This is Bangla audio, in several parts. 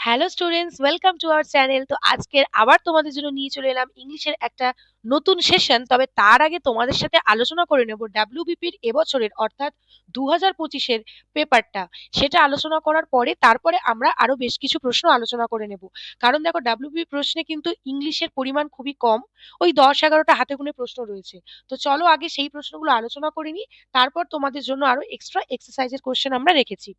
Hello students welcome to our channel তো আজকের আবার তোমাদের জন্য নিয়ে চলে এলাম ইংলিশের একটা নতুন সেশন, তবে তার আগে তোমাদের সাথে আলোচনা করে নেব ডাব্লিউবিপির এবছরের, অর্থাৎ দু হাজার পঁচিশের পেপারটা। সেটা আলোচনা করার পরে তারপরে আমরা আরও বেশ কিছু প্রশ্ন আলোচনা করে নেব। কারণ দেখো, ডাব্লিউবিপি প্রশ্নে কিন্তু ইংলিশের পরিমাণ খুবই কম। ওই দশ এগারোটা হাতে গুনে প্রশ্ন রয়েছে। তো চলো আগে সেই প্রশ্নগুলো আলোচনা করে নিই। তারপর তোমাদের জন্য আরও এক্সট্রা এক্সারসাইজের কোশ্চেন আমরা রেখেছি।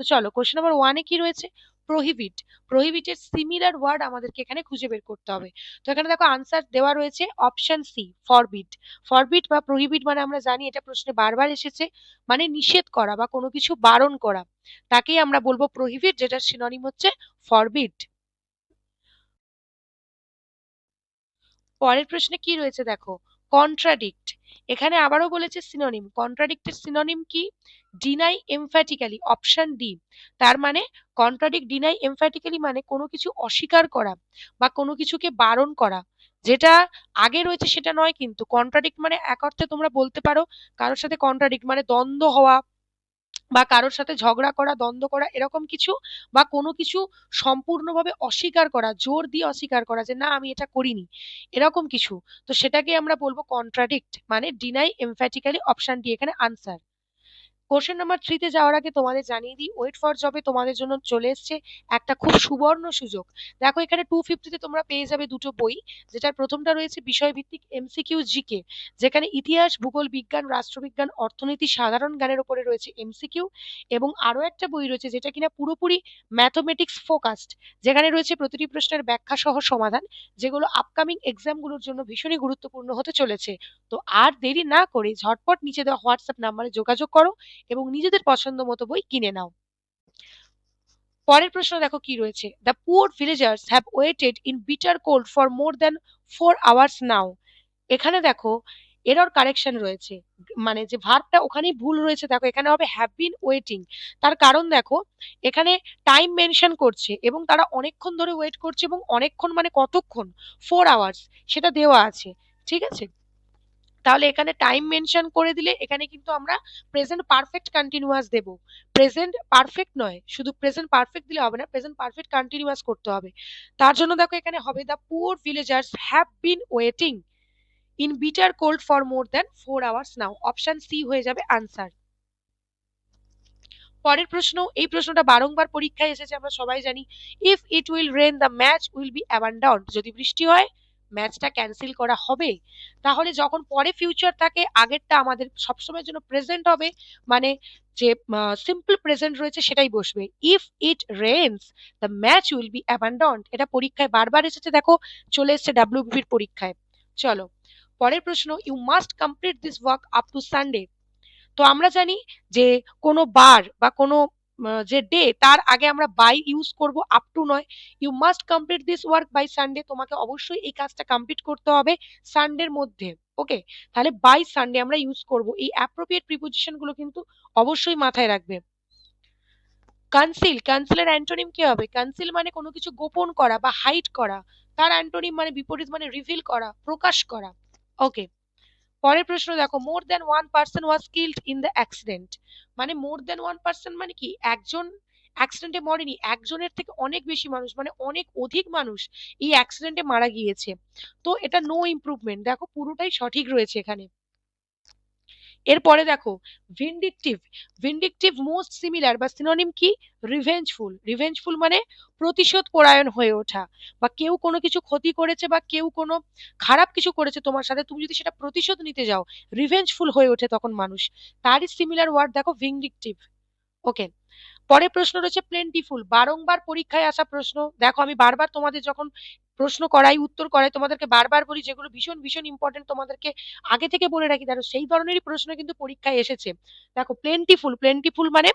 তো চলো কোশ্চেন নাম্বার ওয়ানে কি রয়েছে? প্রহিবিট প্রহিবিটের সিমিলার ওয়ার্ড আমাদেরকে এখানে খুঁজে বের করতে হবে। তো এখানে দেখো আনসার দেওয়া রয়েছে। অপশন সি ফরবিট ফরবিট বা প্রহিবিট মানে আমরা জানি এটা প্রশ্নে বারবার এসেছে মানে নিষেধ করা বা কোনো কিছু বারণ করা। তাকেই আমরা বলব প্রহিবিট যেটার সিনোনিম হচ্ছে ফরবিট পরের প্রশ্নে কি রয়েছে দেখো? কন্ট্রাডিক্ট এখানে আবারও বলেছে সিনোনিম কন্ট্রাডিক্টের সিনোনিম কি? ডিনাই এমফ্যাটিক্যালি অপশন ডি তার মানে কন্ট্রাডিক্ট ডিনাই এমফ্যাটিক্যালি মানে কোনো কিছু অস্বীকার করা বা কোনো কিছুকে বারণ করা। যেটা আগে রয়েছে সেটা নয়, কিন্তু কন্ট্রাডিক্ট মানে এক অর্থে তোমরা বলতে পারো কারোর সাথে কন্ট্রাডিক্ট মানে দ্বন্দ্ব হওয়া বা কারোর সাথে ঝগড়া করা, দ্বন্দ্ব করা, এরকম কিছু বা কোনো কিছু সম্পূর্ণভাবে অস্বীকার করা, জোর দিয়ে অস্বীকার করা যে না, আমি এটা করিনি, এরকম কিছু। তো সেটাকে আমরা বলব কন্ট্রাডিক্ট মানে ডিনাই এমফ্যাটিক্যালি অপশন ডি এখানে আনসার কোশ্চেন নাম্বার থ্রিতে যাওয়ার আগে তোমাদের জানিয়ে দিই ওয়েট ফর জবে তোমাদের জন্য চলে এসছে একটা খুব সুবর্ণ সুযোগ। দেখো এখানে টু ফিফটিতে তোমরা পেয়ে যাবে দুটো বই, যেটার প্রথমটা রয়েছে বিষয়ভিত্তিক এমসিকিউ জিকে যেখানে ইতিহাস, ভূগোল বিজ্ঞান, রাষ্ট্রবিজ্ঞান, অর্থনীতি, সাধারণ জ্ঞানের উপরে রয়েছে এমসিকিউ এবং আরও একটা বই রয়েছে যেটা কিনা পুরোপুরি ম্যাথমেটিক্স ফোকাসড যেখানে রয়েছে প্রতিটি প্রশ্নের ব্যাখ্যা সহ সমাধান, যেগুলো আপকামিং এক্সামগুলোর জন্য ভীষণই গুরুত্বপূর্ণ হতে চলেছে। তো আর দেরি না করে ঝটপট নিচে দেওয়া হোয়াটসঅ্যাপ নাম্বারে যোগাযোগ করো এবং নিজেদের পছন্দ মতো বই কিনে নাও। পরের প্রশ্ন দেখো কি রয়েছে? The poor villagers have waited in bitter cold for more than four hours now এখানে দেখো এরর কারেকশন রয়েছে। মানে যে ভার্বটা ওখানেই ভুল রয়েছে, দেখো এখানে হবে হ্যাভ বিন ওয়েটিং তার কারণ দেখো এখানে টাইম মেনশন করছে এবং তারা অনেকক্ষণ ধরে ওয়েট করছে এবং অনেকক্ষণ মানে কতক্ষণ? ফোর আওয়ার্স সেটা দেওয়া আছে। ঠিক আছে? তাহলে এখানে টাইম মেনশন করে দিলে এখানে কিন্তু আমরা প্রেজেন্ট পারফেক্ট কন্টিনিউয়াস দেব। প্রেজেন্ট পারফেক্ট নয়, শুধু প্রেজেন্ট পারফেক্ট দিলে হবে না প্রেজেন্ট পারফেক্ট কন্টিনিউয়াস করতে হবে। তার জন্য দেখো এখানে হবে the poor villagers have been waiting in bitter cold for more than four hours now option C হয়ে যাবে আনসার পরের প্রশ্ন, এই প্রশ্নটা বারংবার পরীক্ষায় এসেছে, আমরা সবাই জানি। If it will rain the match will be abandoned যদি বৃষ্টি হয় ম্যাচটা ক্যান্সেল করা হবে, তাহলে যখন পরে ফিউচার থাকে, আগেরটা আমাদের সবসময়ের জন্য প্রেজেন্ট হবে মানে যে সিম্পল প্রেজেন্ট রয়েছে সেটাই বসবে। If it rains the match will be abandoned এটা পরীক্ষায় বারবার এসেছে, দেখো, চলে এসছে ডাব্লিউবিপির পরীক্ষায়। চলো, পরের প্রশ্ন you must complete this work up to Sunday তো আমরা জানি যে কোনো বার বা কোনো যে ডে তার আগে আমরা বাই ইউজ করব আপ টু নয়। You must complete this work by Sunday তোমাকে অবশ্যই এই কাজটা কমপ্লিট করতে হবে সানডের মধ্যে ওকে তাহলে বাই সানডে আমরা ইউজ করব। এই অ্যাপ্রোপ্রিয়েট প্রিপোজিশনগুলো কিন্তু অবশ্যই মাথায় রাখবে। কনসিল কনসিলের অ্যান্টোনিম কি হবে? কনসিল মানে কোনো কিছু গোপন করা বা হাইড করা। তার অ্যান্টোনিম মানে বিপরীত মানে রিভিল করা, প্রকাশ করা ওকে পরের প্রশ্ন দেখো more then one person was killed in the accident মানে মোর দেন ওয়ান পার্সন মানে কি? একজন অ্যাক্সিডেন্টে মরেনি, একজনের থেকে অনেক বেশি মানুষ মানে অনেক অধিক মানুষ এই অ্যাক্সিডেন্টে মারা গিয়েছে। তো এটা নো ইমপ্রুভমেন্ট দেখো পুরোটাই সঠিক রয়েছে এখানে। এরপরে দেখো ভিন্ডিকটিভ ভিন্ডিকটিভ মোস্ট সিমিলার বা সিনোনিম কি? রিভেঞ্জফুল রিভেঞ্জফুল মানে প্রতিশোধ পরায়ণ হয়ে ওঠা বা কেউ কোনো কিছু ক্ষতি করেছে বা কেউ কোনো খারাপ কিছু করেছে তোমার সাথে, তুমি যদি সেটা প্রতিশোধ নিতে যাও রিভেঞ্জফুল হয়ে ওঠে তখন মানুষ। তারই সিমিলার ওয়ার্ড দেখো ভিন্ডিকটিভ ওকে পরে প্রশ্ন রয়েছে প্লেন্টিফুল বারংবার পরীক্ষায় আসা প্রশ্ন। দেখো, আমি বারবার তোমাদের যখন প্রশ্ন করাই, উত্তর করাই, তোমাদেরকে বারবার বলি, যেগুলো ভীষণ ভীষণ ইম্পর্টেন্ট তোমাদেরকে আগে থেকে বলে রাখি দেখো সেই ধরনেরই প্রশ্ন কিন্তু পরীক্ষায় এসেছে। দেখো প্লেন্টিফুল প্লেন্টিফুল মানে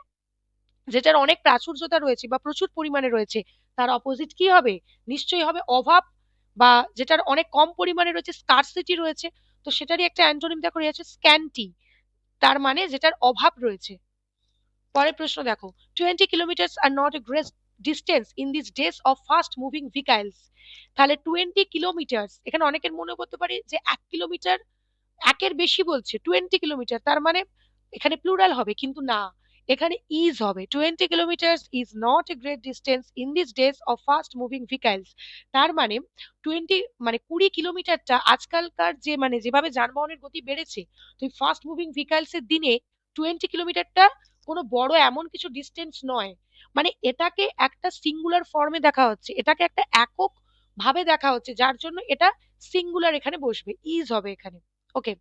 যেটার অনেক প্রাচুর্যতা রয়েছে বা প্রচুর পরিমাণে রয়েছে, তার অপোজিট কি হবে? নিশ্চয়ই হবে অভাব বা যেটার অনেক কম পরিমাণে রয়েছে স্কারসিটি রয়েছে। তো সেটারই একটা অ্যান্টোনিম দেখো, রয়েছে স্ক্যান্টি তার মানে যেটার অভাব রয়েছে। পরের প্রশ্ন দেখো twenty kilometre are not a great distance in this days of fast moving vehicles তাহলে টোয়েন্টি কিলোমিটার্স এখানে অনেকের মনে করতে পারে যে এক কিলোমিটার একের বেশি বলছে টোয়েন্টি কিলোমিটার তার মানে এখানে প্লুরাল হবে, কিন্তু না, এখানে ইজ হবে। Twenty kilometres is not a great distance in this days of fast moving vehicles তার মানে টোয়েন্টি মানে কুড়ি কিলোমিটারটা আজকালকার যে মানে যেভাবে যানবাহনের গতি বেড়েছে, তো ফাস্ট মুভিং ভিকাইলসের দিনে টোয়েন্টি কিলোমিটারটা কোনো বড় এমন কিছু ডিস্টেন্স নয়। মানে এটাকে একটা সিঙ্গুলার ফর্মে দেখা হচ্ছে। এটাকে একটা একক ভাবে দেখা হচ্ছে, যার জন্য এটা সিঙ্গুলার এখানে বসবে ইজ হবে এখানে। ওকে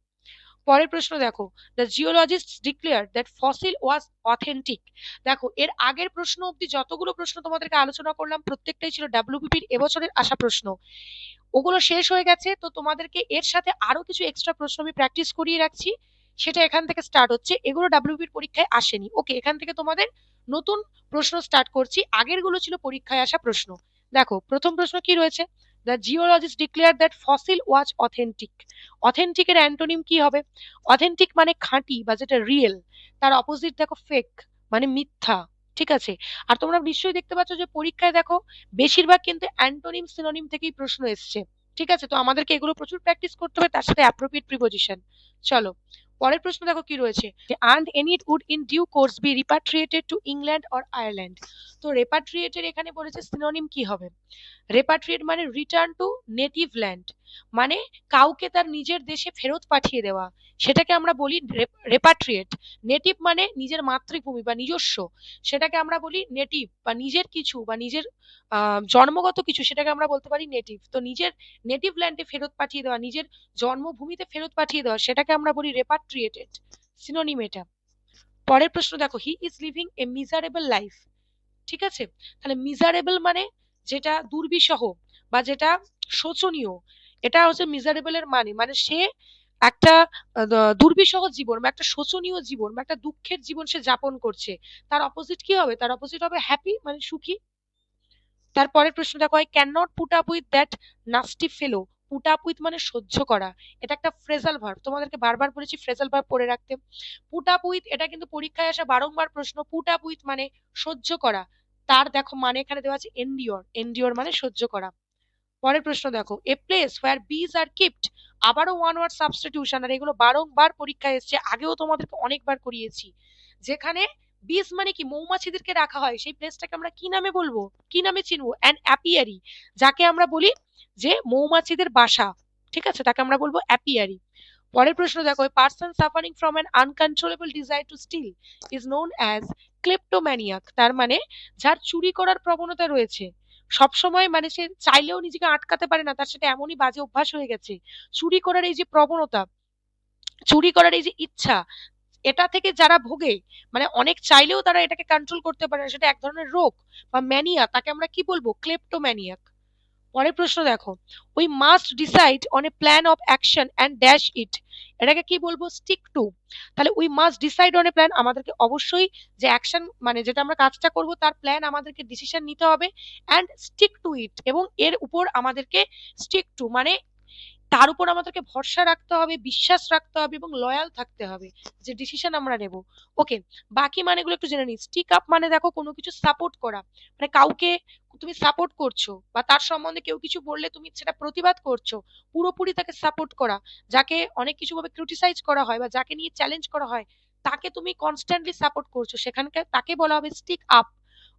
পরের প্রশ্ন দেখো। The geologist declare that fossil was authentic দেখো, এর আগের প্রশ্ন অব্দি যতগুলো প্রশ্ন তোমাদেরকে আলোচনা করলাম, প্রত্যেকটাই ছিল ডাব্লিউবিপির এবছরের আসা প্রশ্ন। ওগুলো শেষ হয়ে গেছে, তো তোমাদেরকে এর সাথে আরও কিছু এক্সট্রা প্রশ্ন আমি প্র্যাকটিস করিয়ে রাখছি। সেটা এখান থেকে স্টার্ট হচ্ছে। এগুলো ডাব্লিউবির পরীক্ষায় আসেনি। ওকে এখান থেকে তোমাদের নতুন প্রশ্ন স্টার্ট করছি। আগেরগুলো ছিল পরীক্ষায় আসা প্রশ্ন। দেখো, প্রথম প্রশ্ন কি রয়েছে? The geologist declare that fossil was authentic অথেন্টিকের antonym কি হবে? অথেন্টিক মানে খাঁটি বা যেটা রিয়েল তার অপোজিট দেখো ফেক মানে মিথ্যা। ঠিক আছে? আর তোমরা নিশ্চয়ই দেখতে পাচ্ছ যে পরীক্ষায় দেখো, বেশিরভাগ কিন্তু অ্যান্টোনিম সিনোনিম থেকেই প্রশ্ন এসছে। ঠিক আছে? তো আমাদেরকে এগুলো প্রচুর প্র্যাকটিস করতে হবে, তার সাথে অ্যাপ্রোপ্রিয়েট প্রিপোজিশন চলো পরের প্রশ্ন দেখো কি রয়েছে? And any would in due course be repatriated to England or Ireland তো রেপাট্রিয়েটের এখানে বলেছে সিনোনিম কি হবে? রেপাট্রিয়েট মানে রিটার্ন টু নেটিভ ল্যান্ড মানে কাউকে তার নিজের দেশে ফেরত পাঠিয়ে দেওয়া। সেটাকে আমরা বলি রেপাট্রিয়েট নেটিভ মানে নিজের মাতৃভূমি বা নিজস্ব। সেটাকে আমরা বলি নেটিভ বা নিজের কিছু বা নিজের জন্মগত কিছু সেটাকে আমরা বলতে পারি নেটিভ তো নিজের নেটিভ ল্যান্ডে ফেরত পাঠিয়ে দেওয়া, নিজের জন্মভূমিতে ফেরত পাঠিয়ে দেওয়া, সেটাকে আমরা বলি রেপাট্রিয়েটেড সিনোনিম এটা। পরের প্রশ্ন দেখো he is living a miserable life ঠিক আছে? তাহলে মিজারেবল মানে যেটা দুর্বিষহ বা যেটা শোচনীয়। এটা হচ্ছে মিজারেবল এর মানে। মানে সে একটা দুর্বিষহ জীবন বা একটা শোচনীয় জীবন বা একটা দুঃখের জীবন সে যাপন করছে। তার অপোজিট কি হবে? তার অপোজিট হবে হ্যাপি মানে সুখী। তারপরের দেখো I can not put up with that nasty fellow put up with মানে সহ্য করা। এটা একটা ফ্রেজাল ভার্ব তোমাদেরকে বারবার বলেছি ফ্রেজাল ভার্ব পড়ে রাখতে। পুট আপ উইথ এটা কিন্তু পরীক্ষায় আসা বারংবার প্রশ্ন। পুট আপ উইথ মানে সহ্য করা। তার দেখো মানে এখানে দেওয়া আছে এন্ডিওর এন্ডিওর মানে সহ্য করা। পরের প্রশ্ন দেখো a place where bees are kept আবারও ওয়ান ওয়ার্ড সাবস্টিটিউশন আর এগুলো বারংবার পরীক্ষায় এসছে, আগেও তোমাদেরকে অনেকবার করিয়েছি, যেখানে বিজ মানে কি, মৌমাছিদেরকে রাখা হয়, সেই প্লেসটাকে আমরা কি নামে বলব? কি নামে চিনবো? অ্যান অ্যাপিয়ারি যাকে আমরা বলি যে মৌমাছিদের বাসা, ঠিক আছে? তাকে আমরা বলব অ্যাপিয়ারি পরের প্রশ্ন দেখো person suffering from an uncontrollable desire to steal is known as kleptomaniac তার মানে যার চুরি করার প্রবণতা রয়েছে। সবসময় মানে সে চাইলেও নিজেকে আটকাতে পারে না, তার সেটা এমনই বাজে অভ্যাস হয়ে গেছে। চুরি করার এই যে প্রবণতা, চুরি করার এই যে ইচ্ছা, এটা থেকে যারা ভোগে মানে অনেক চাইলেও তারা এটাকে কন্ট্রোল করতে পারে না। সেটা এক ধরনের রোগ বা ম্যানিয়া তাকে আমরা কি বলব? ক্লেপ্টোম্যানিয়াক পরের প্রশ্ন দেখো we must decide on a plan of action and dash it এটাকে কি বলব? স্টিক টু তাহলে we must decide on a plan আমাদেরকে অবশ্যই যে অ্যাকশন মানে যেটা আমরা কাজটা করব, তার প্ল্যান আমাদেরকে ডিসিশন নিতে হবে অ্যান্ড স্টিক টু ইট এবং এর উপর আমাদেরকে স্টিক টু মানে তার উপর আমাদেরকে ভরসা রাখতে হবে, বিশ্বাস রাখতে হবে এবং লয়াল থাকতে হবে যে ডিসিশন আমরা নেব। ওকে বাকি মানেগুলো একটু জেনে নিই। স্টিক আপ মানে দেখো কোনো কিছু সাপোর্ট করা। মানে কাউকে তুমি সাপোর্ট করছ বা তার সম্বন্ধে কেউ কিছু বললে তুমি সেটা প্রতিবাদ করছ, পুরোপুরি তাকে সাপোর্ট করা। যাকে অনেক কিছু ভাবে ক্রিটিসাইজ করা হয় বা যাকে নিয়ে চ্যালেঞ্জ করা হয়, তাকে তুমি কনস্ট্যান্টলি সাপোর্ট করছ। সেখানকার তাকে বলা হবে স্টিক আপ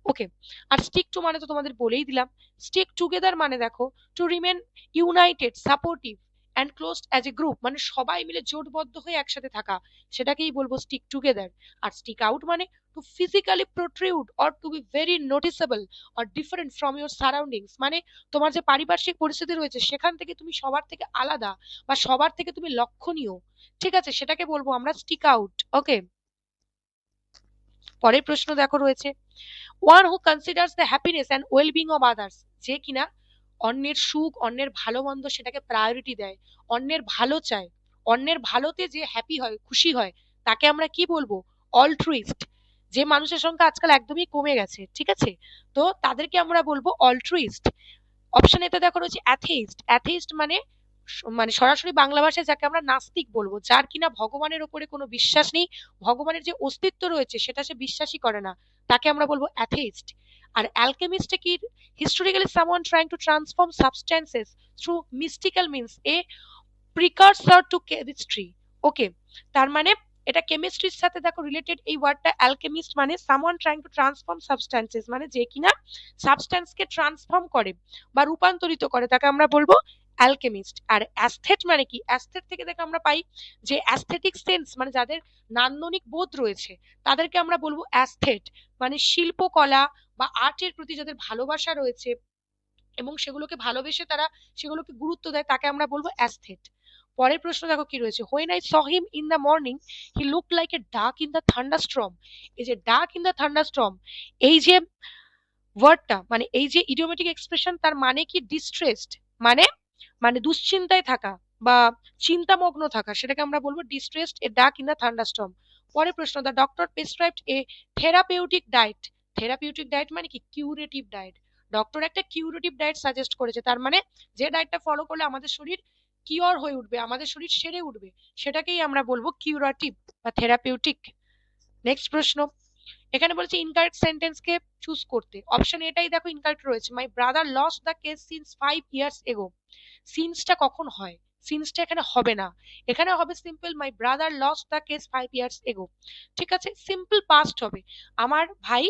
ওকে আর স্টিক টু মানে তো তোমাদের বলেই দিলাম। স্টিক টুগেদার মানে দেখো to remain united supportive and closed as a group মানে সবাই মিলে জোটবদ্ধ হয়ে একসাথে থাকা, সেটাকেই বলব স্টিক টুগেদার আর স্টিক আউট মানে to physically protrude or to be very noticeable or different from your surroundings মানে তোমার যে পারিপার্শ্বিক পরিস্থিতি রয়েছে, সেখান থেকে তুমি সবার থেকে আলাদা বা সবার থেকে তুমি লক্ষণীয়। ঠিক আছে? সেটাকে বলব আমরা স্টিক আউট ওকে পরের প্রশ্ন দেখো রয়েছে। One who considers the happiness and wellbeing of others যে কিনা অন্যের সুখ, অন্যের ভালো মন্দ সেটাকে প্রায়োরিটি দেয়। অন্যের ভালো চায়। অন্যের ভালোতে যে হ্যাপি হয়, খুশি হয়, তাকে আমরা কি বলব? অলট্রুইস্ট যে মানুষের সংখ্যা আজকাল একদমই কমে গেছে, ঠিক আছে? তো তাদেরকে আমরা বলব অলট্রুইস্ট অপশন এতে দেখো রয়েছে অ্যাথেইস্ট অ্যাথেইস্ট মানে মানে সরাসরি বাংলা ভাষায় যাকে আমরা নাস্তিক বলব, যার কিনা ভগবানের ওপরে কোনো বিশ্বাস নেই, ভগবানের যে অস্তিত্ব রয়েছে সেটা সে বিশ্বাসই করে না, তাকে আমরা বলব অ্যাথেইস্ট আর অ্যালকেমিস্টে কি historically someone trying to transform substances through mystical means a precursor to chemistry okay তার মানে এটা কেমিস্ট্রির সাথে দেখো রিলেটেড এই ওয়ার্ডটা অ্যালকেমিস্ট মানে someone trying to transform substances মানে যে কিনা সাবস্ট্যান্সকে ট্রান্সফর্ম করে বা রূপান্তরিত করে, তাকে আমরা বলব অ্যালকেমিস্ট আর অ্যাস্থেট মানে কি? অ্যাস্থেট থেকে দেখে আমরা পাই যে অ্যাস্থেটিক সেন্স মানে যাদের নান্দনিক বোধ রয়েছে, তাদেরকে আমরা বলব অ্যাস্থেট মানে শিল্পকলা বা আর্টের প্রতি যাদের ভালোবাসা রয়েছে এবং সেগুলোকে ভালোবেসে তারা সেগুলোকে গুরুত্ব দেয়, তাকে আমরা বলব অ্যাস্থেট পরের প্রশ্ন দেখো কি রয়েছে? When I saw him in the morning he look like a duck in the থান্ডারস্ট্রম এই যে ডাক ইন দ্য থান্ডারস্ট্রম এই যে ওয়ার্ডটা মানে এই যে ইডিওমেটিক এক্সপ্রেশন তার মানে কি? ডিস্ট্রেসড মানে মানে দুশ্চিন্তায় থাকা বা চিন্তামগ্ন থাকা, সেটাকে আমরা বলব distressed A duck in the thunderstorm পরের প্রশ্ন the doctor prescribed a therapeutic diet therapeutic diet মানে কি? কিউরেটিভ ডায়েট ডক্টর একটা কিউরেটিভ ডায়েট সাজেস্ট করেছে, তার মানে যে ডায়েটটা ফলো করলে আমাদের শরীর কিওর হয়ে উঠবে, আমাদের শরীর সেরে উঠবে, সেটাকেই আমরা বলব কিউরেটিভ বা থেরাপিউটিক নেক্সট প্রশ্ন এখানে বলছে ইনকারেক্ট সেন্টেন্সকে চুজ করতে। অপশন এটাই দেখো ইনকারেক্ট রয়েছে। My brother lost the case since five years ago সিন্সটা কখন হয়? সিন্সটা এখানে হবে না। এখানে হবে simple my brother lost the case five years ago ঠিক আছে? সিম্পল পাস্ট হবে। আমার ভাই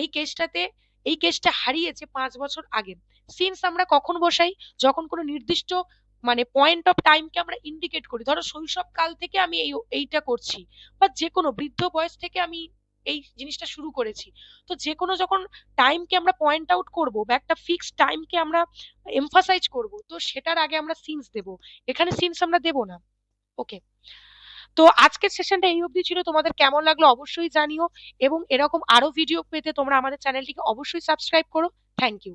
এই কেসটাতে এই কেসটা হারিয়েছে পাঁচ বছর আগে। সিন্স আমরা কখন বসাই? যখন কোনো নির্দিষ্ট মানে পয়েন্ট অফ টাইমকে আমরা ইন্ডিকেট করি। ধরো শৈশব কাল থেকে আমি এই, এইটা করছি। বা যে কোনো বৃদ্ধ বয়স থেকে আমি এই জিনিসটা শুরু করেছি। তো যে কোনো যখন টাইমকে আমরা পয়েন্ট আউট করব বা একটা ফিক্সড টাইমকে আমরা এমফাসাইজ করব, তো সেটার আগে আমরা সিনস দেব। এখানে সিনস আমরা দেব না। ওকে তো আজকের সেশনটা এই অবধি ছিল। তোমাদের কেমন লাগল অবশ্যই জানিও। এবং এরকম আরও ভিডিও পেতে তোমরা আমাদের চ্যানেলটিকে অবশ্যই সাবস্ক্রাইব করো। Thank you